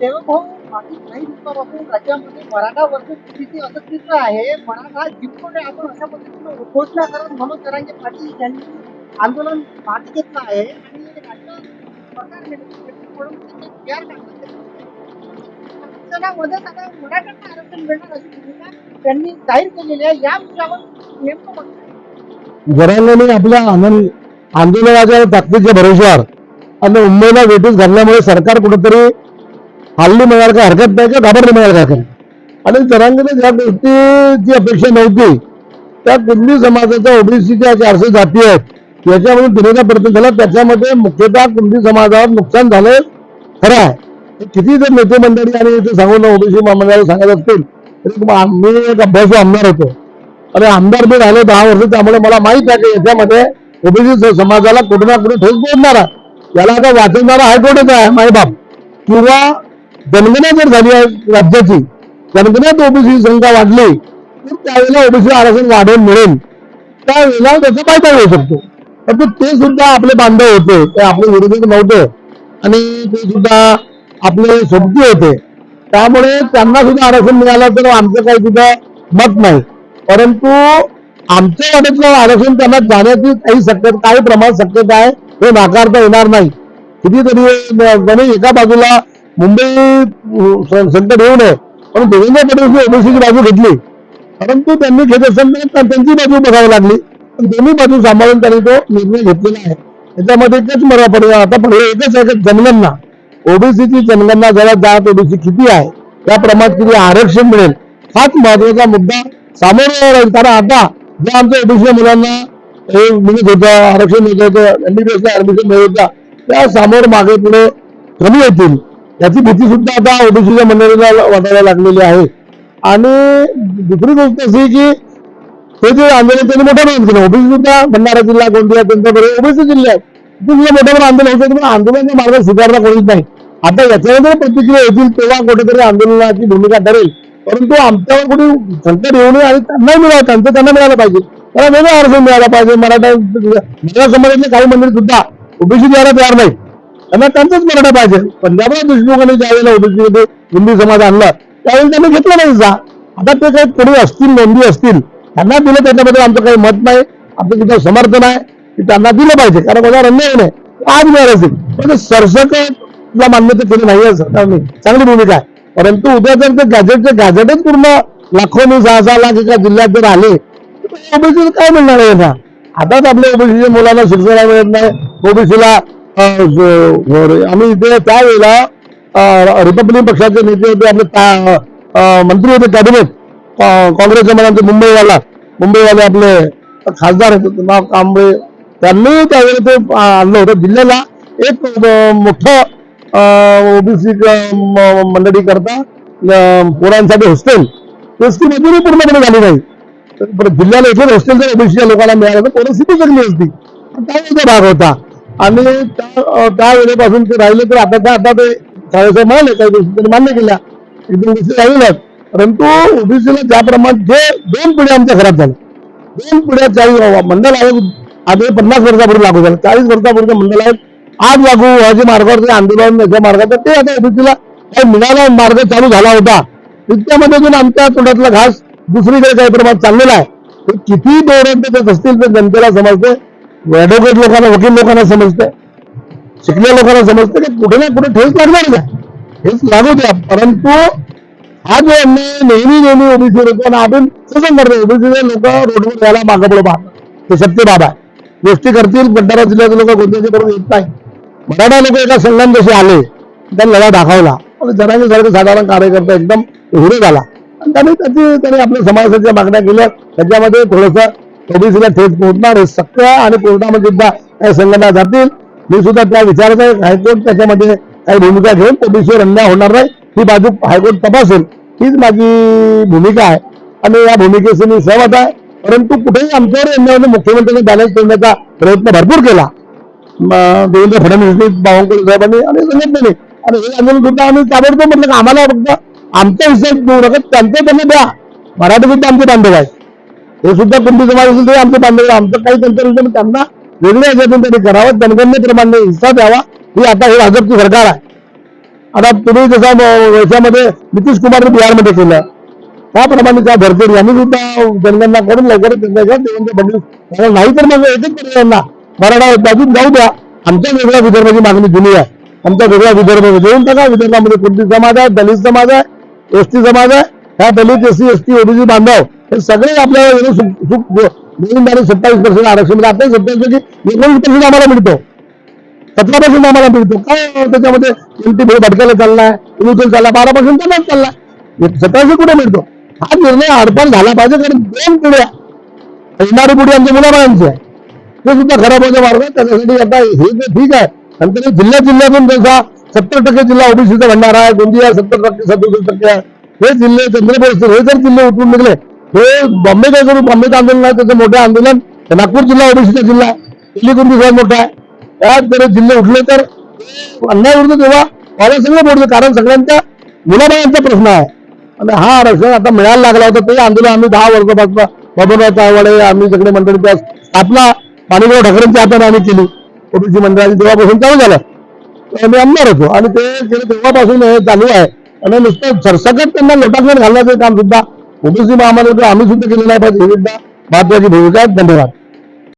देवभाऊ मागील काही दिवसापासून राज्यामध्ये मराठा वर्ग स्थिती असं चित्र आहे मराठा जिंकून आपण अशा पद्धतीनं घोषणा करत म्हणून जरांगे पाटील यांनी आंदोलन मागे घेतलं आहे आणि राज्य सरकारने आता मराठ्यांना आरक्षण मिळणार अशी भूमिका त्यांनी जाहीर केलेली आहे. या विषयावर नेमकं आपल्या आनंद आंदोलनाच्या ताकदीच्या भरोश्यावर आणि मुंबईला वेटीस घालण्यामुळे सरकार कुठेतरी हल्ली मिळाल का हरकत नाही का? घाबरली मिळाल का हरकत आणि जरांगेने ज्या गोष्टीची अपेक्षा नव्हती त्या कुंडी समाजाच्या ओबीसीच्या चारशे जाती आहेत याच्यामध्ये दिलेला प्रयत्न झाला. त्याच्यामध्ये मुख्यतः कुंडी समाजावर नुकसान झालं खरं आहे. किती जर नेते मंडळी आणि इथे सांगून ओबीसी मंडळाला सांगत असतील तरी मी एक अभ्यास आमदार होतो. आणि आमदार बी राहिले दहा वर्ष त्यामुळे मला माहीत आहे की याच्यामध्ये ओबीसी समाजाला कुठे ना कुठे ठोस पोहोचणार आहे याला आता वाचवणारा हायकोर्टच आहे मायबाप. किंवा जनगणना जर झाली आहे राज्याची जनगणात ओबीसी संख्या वाढली तर त्यावेळेला ओबीसी आरक्षण वाढवून मिळेल. त्यावेळेला त्याचा फायदा होऊ शकतो. परंतु ते सुद्धा आपले बांधव होते ते आपले विरोधक नव्हते. आणि ते सुद्धा आपले सोबती होते. त्यामुळे त्यांना सुद्धा आरक्षण मिळालं तर आमचं काही सुद्धा मत नाही. परंतु आमच्या वाटेतलं आरक्षण त्यांना जाण्याची काही शक्यता काही प्रमाणात शक्यता आहे हे नाकारता येणार नाही. कितीतरी त्यांनी एका बाजूला मुंबई संकट येऊ नये. पण देवेंद्र फडणवीस ओबीसीची बाजू घेतली. परंतु त्यांनी घेत असताना त्यांची बाजू बघावी लागली. पण दोन्ही बाजू सांभाळून त्यांनी तो निर्णय घेतलेला आहे. त्याच्यामध्ये एकच मरा पडला. आता पण हे एकच आहे की जनगणना. ओबीसीची जनगणना जरा जात ओबीसी किती आहे त्या प्रमाणात किती आरक्षण मिळेल. हाच महत्त्वाचा मुद्दा सामोरं राहील कारण आता ज्या आमच्या ओबीसी मुलांना हे मिळत होतं आरक्षण मिळत होतं एमबीबीएसला ऍडमिशन मिळत होता त्या समोर मागे पुढे कमी येतील याची भीती सुद्धा आता ओबीसीच्या मंडळीला वाटायला लागलेली आहे. आणि दुसरी गोष्ट अशी की हे जे आंदोलन त्यांनी मोठं प्रमाणात केलं. ओबीसी सुद्धा भंडारा जिल्हा गोंदिया त्यांच्याकडे ओबीसी जिल्हा आहे ते मोठ्या प्रमाणात आंदोलन होतं. पण आंदोलनाचा मार्ग स्वीकारला कोणीच नाही. आता याच्यामध्ये प्रतिक्रिया येतील तेव्हा कुठेतरी आंदोलनाची भूमिका ठरेल. परंतु आमच्यावर कुठे संकट येऊ नये आणि त्यांना मिळालं. त्यांचं त्यांना मिळालं पाहिजे. त्याला वेगळा आरक्षण मिळाला पाहिजे. मराठा मराठा समाजातले काही मंदिर सुद्धा ओबीसी द्यायला तयार नाही त्यांना त्यांचाच मराठा पाहिजे. पंजाबराव देशमुखांनी ज्यावेळेला ओबीसी हिंदू समाज आणला त्यावेळी त्यांनी घेतला नाही जा. आता ते काही कोणी असतील नोंदी असतील त्यांना दिलं त्याच्याबद्दल आमचं काही मत नाही. आमचं तिथं समर्थन आहे की त्यांना दिलं पाहिजे. कारण कोणावर अन्याय नाही. आज मिळालं असेल पण सरसकला मान्यता केली नाही आहे सरकारने चांगली भूमिका आहे. परंतु उद्या जर ते गॅजेटचे गॅजेटच पूर्ण लाखोनी सहा सहा लाख एका जिल्ह्यात जर आले ओबीसी काय मिळणार आहे ना आताच आपल्या ओबीसीच्या मुलांना शिक्षण मिळत नाही. ओबीसीला आम्ही इथे त्यावेळेला अं, रिपब्लिकन पक्षाचे नेते होते आपले ता- मंत्री होते कॅबिनेट काँग्रेसचे मला ते मुंबईवाला मुंबईवाले आपले खासदार होते नाव कांबळे त्यांनी त्यावेळी ते आणलं होतं जिल्ह्याला एक मोठं ओबीसी मंडळी करता पोरांसाठी हॉस्टेल ती मंजुरी पूर्णपणे झाली नाही तर जिल्ह्याला एकच हॉस्टेल जर ओबीसीच्या लोकांना मिळालं तर परिस्थिती चांगली असती त्यावेळेचा भाग होता आणि त्या त्या वेळेपासून ते राहिले तर आता त्या आता ते साहेबसाहेब म्हणाले काही गोष्टी त्यांनी मान्य केल्या. एकदम गोष्टी राहिल्याच परंतु ओबीसीला ज्या प्रमाणात जे दोन पिढ्या आमच्या घरात झाल्या. दोन पिढ्या चाळीस मंडल आयोग आधी पन्नास वर्षापूर्वी लागू झालं. चाळीस वर्षापूर्वी मंडल आयोग आज लागू व्हायचे मार्गावर आंदोलन याच्या मार्गात ते आता ओबीसीला काही मिळाला मार्ग चालू झाला होता. इतक्यामध्ये अजून आमच्या तोंडातला घास दुसरीकडे काही प्रमाणात चाललेला आहे. हे किती धोरण त्याच्यात असतील तर जनतेला समजते. ॲडव्होकेट लोकांना वकील लोकांना समजतंय. शिकलेल्या लोकांना समजतं की कुठे ना कुठे ठेच लागणार ना हेच लागू द्या. परंतु हा जो अन्याय नेहमी नेहमी ओबीसी लोकांना आपण सहन करतो. ओबीसीचे लोक रोडवर यायला मागं पुढे पाहतात. ते सत्य बाबा आहे. गोष्टी करतील भंडारा जिल्ह्याचे लोक कोणत्याचे करून येत नाही. मराठा लोक एका संघात जसे आले त्यांनी लढा दाखवला. आणि सारखं साधारण कार्यकर्ता एकदम हिरो झाला. आणि त्याने त्याची त्याने आपल्या समाजाच्या मागण्या केल्या. त्याच्यामध्ये थोडंसं ओबीसीला थेट पोहोचणार हे सत्य आणि कोर्टामध्ये सुद्धा काही संघटना जातील. मी सुद्धा त्या विचारत आहे हायकोर्ट त्याच्यामध्ये काही भूमिका घेऊन ओबीसीवर अन्याय होणार नाही. ही बाजू हायकोर्ट तपासेल. हीच माझी भूमिका आहे. आणि या भूमिकेशी मी सहमत आहे. परंतु कुठेही आमच्यावर अन्यायाने मुख्यमंत्र्यांनी बॅलन्स करण्याचा प्रयत्न भरपूर केला. देवेंद्र फडणवीस बावनकुळे साहेबांनी आणि संघटनेने. आणि हे आंदोलन सुद्धा आम्ही ताबडतोब म्हटलं की आम्हाला फक्त आमचा विषय देऊ नका त्यांचे त्यांनी द्या. मराठी सुद्धा आमचे बांधव आहेत. हे सुद्धा कुंभी समाज असेल तरी आमचं बांधव आमचं काही त्यांचं विषय त्यांना वेगळ्या याच्यातून त्यांनी करावं जनगणनेप्रमाणे हिस्सा द्यावा. ही आता हे भाजपची सरकार आहे. आता तुम्ही जसं याच्यामध्ये नितीश कुमारने बिहारमध्ये केलं त्याप्रमाणे त्या भरकर यांनी सुद्धा जनगणना करून लवकर देवेंद्र नाही तर मग एकच पर्याय यांना. मराठा बाजून जाऊ द्या. आमच्या वेगळ्या विदर्भाची मागणी जुनी आहे. आमच्या वेगळ्या विदर्भ देऊन टाका विदर्भामध्ये कुर्ती समाज आहे? दलित समाज आहे? एसटी समाज आहे? ह्या दलित एससी एसटी ओबीसी बांधव हे सगळे आपल्याला मिळून सत्तावीस पर्सेंट आरक्षण म्हणजे आता सत्तावीस पैकी एकोणीस पर्सेंट आम्हाला मिळतो. सतरा पर्सेंट आम्हाला मिळतो. काय त्याच्यामध्ये? एमटी भटकायला चाललाय इन्व्हिजन चालला बारा पर्सेंट त्यांनाच चाललाय. सतराशे कुठे मिळतो? हा निर्णय अडपण झाला पाहिजे कारण दोन पिढ्या येणारी पिढी आमच्या मुलाबाळांची आहे. ते सुद्धा खराब होण्याचा मार्ग आहे. त्याच्यासाठी आता हे जे ठीक आहे. नंतर हे जिल्ह्या जिल्ह्यातून जसा सत्तर टक्के जिल्हा ओबीसीचा भंडारा आहे गोंदिया सत्तर टक्के सदुसष्ट टक्के आहे. हे जिल्हे चंद्रपूर हे जर जिल्हे उठून निघले हे बॉम्बे काय करू? बॉम्बेचं आंदोलन आहे त्याचं मोठं आंदोलन. नागपूर जिल्हा ओबीसीचा जिल्हा. आहे दिल्ली कोणती मोठा आहे? त्यात जर जिल्हे उठले तर अन्याय उरतो तेव्हा मला सगळं बोलतो कारण सगळ्यांच्या मुलाबाळांचा प्रश्न आहे. आणि हा आरक्षण आता मिळायला लागला होता. ते आंदोलन आम्ही दहा वर्षापासून बाबूराव चावडे आम्ही सगळे मंडळी त्या स्थापना माणिकराव ठाकरेंच्या हाताने आम्ही केली. ओबीसी मंडळाची तेव्हापासून चालू झालं. तर आम्ही आणणार होतो. आणि ते तेव्हापासून हे चालू आहे. आणि नुसतं सरसकट त्यांना लोटांगण घालण्याचं काम सुद्धा ओबीसी महामार्ग आम्ही सुद्धा केलेलं आहे. पाहिजे ही महत्वाची भूमिका धन्यवाद.